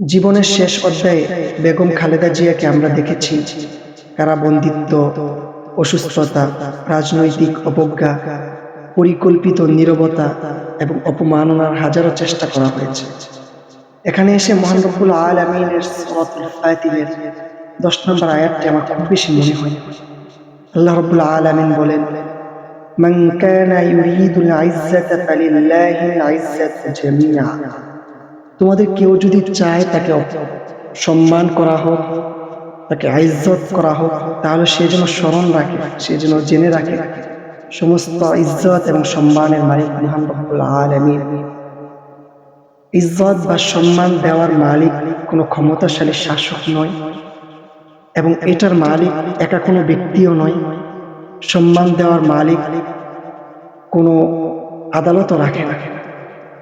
জীবনের শেষ অধ্যায়ে বেগম খালেদা জিয়াকে আমরা দেখেছি কারাবন্দিত্ব অসুস্থতা রাজনৈতিক অবজ্ঞা পরিকল্পিত নীরবতা এবং অপমাননার হাজারো চেষ্টা করা হয়েছে এখানে এসে মহান রব্বুল আল আমিনের সূরাতুল ফাতিরের দশ নম্বর আয়াতটি আমার খুব বেশি মনে হয় আল্লাহ রব্বুল আল আমিন বলেন من كان يريد العزة فلله العزة جميعا তোমাদের কেউ যদি চায় তাকে সম্মান করা হোক, তাকে ইজ্জত করা হোক, তাহলে সে যেন স্মরণ রাখে, সে যেন জেনে রাখে। সমস্ত ইজ্জত এবং সম্মানের মালিক মহান ইজ্জত বা সম্মান দেওয়ার মালিক কোনো ক্ষমতাশালী শাসক নয়, এবং এটার মালিক একা কোনো ব্যক্তিও নয়। সম্মান দেওয়ার মালিক কোনো আদালতও রাখে না।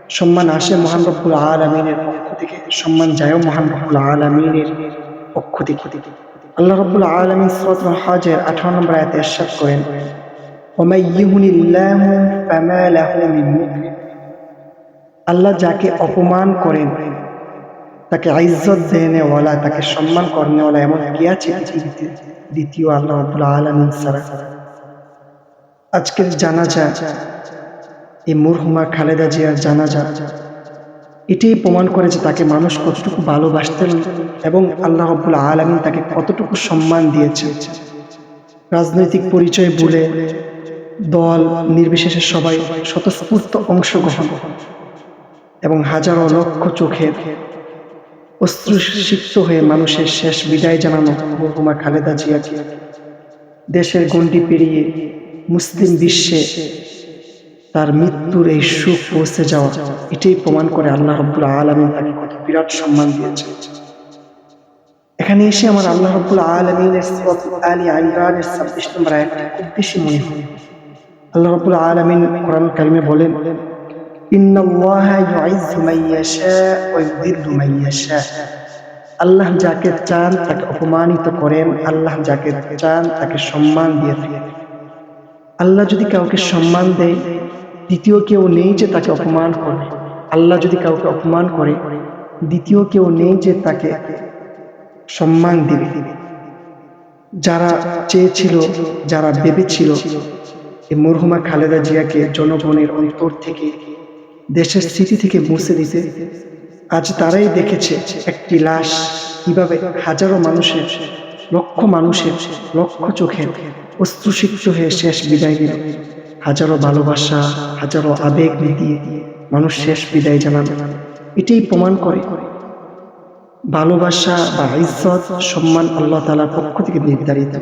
সম্মান আসে মহান রব্বুল আলমিনের পক্ষ থেকে। সম্মান যায়ও মহান রব্বুল আলমিনের পক্ষ থেকে। আল্লাহ রব্বুল আলমিন সরত হাজের আঠারো নম্বর আয়তে এরশাদ করেন আল্লাহ যাকে অপমান করেন, তাকে আইজত দেওয়ালা তাকে সম্মান করেনা এমন কি আছে? দ্বিতীয় আল্লাহ রব্বুল আলমিন সারা আজকের জানা যায় এই মুরহুমা খালেদা জিয়ার জানাজা। এটাই প্রমাণ করে যে তাকে মানুষ কতটুকু ভালোবাসতেন এবং আল্লাহ রব্বুল আলমিন তাকে কতটুকু সম্মান দিয়েছে রাজনৈতিক পরিচয় বলে দল নির্বিশেষে সবাই স্বতঃস্ফূর্ত অংশগ্রহণ এবং হাজারো লক্ষ চোখের অশ্রুসিক্ত হয়ে মানুষের শেষ বিদায় জানানো মরহুমা খালেদা জিয়াকে দেশের গণ্ডি পেরিয়ে মুসলিম বিশ্বে তার মৃত্যুর এই সুখ পৌঁছে যাওয়া, এটাই প্রমাণ করে আল্লাহ রব্বুল আলমিন তাকে কত বিরাট সম্মান দিয়েছে এখানে এসে আমার আল্লাহ রব্বুল আলমিনের আলী আলিরানের ছাব্বিশ নম্বর আয়াতটা খুব বেশি মনে হয়। আল্লাহ রব্বুল আলমিন কোরআন কারিমে বলেন আল্লাহ যাকে চান তাকে অপমানিত করেন, আল্লাহ যাকে চান তাকে সম্মান দিয়ে থাকেন। আল্লাহ যদি কাউকে সম্মান দেয় দ্বিতীয় কেউ নেই যে তাকে অপমান করে। আল্লাহ যদি কাউকে অপমান করে, দ্বিতীয় কেউ নেই যে তাকে সম্মান দিবে। যারা চেয়েছিল, যারা ভেবেছিল এই মরহুমা খালেদা জিয়াকে জনগণের অন্তর থেকে, দেশের স্মৃতি থেকে মুছে দিতে, আজ তারাই দেখেছে একটি লাশ, কীভাবে হাজারো মানুষের, লক্ষ মানুষের, লক্ষ চোখের অস্ত্রসিক্ত হয়ে শেষ বিদায় দিল হাজারো ভালোবাসা, হাজারো আবেগ নীতি মানুষ শেষ বিদায় জানাবে এটাই প্রমাণ করে। ভালোবাসা বা ইজ্জত সম্মান আল্লাহ তালার পক্ষ থেকে নির্ধারিত।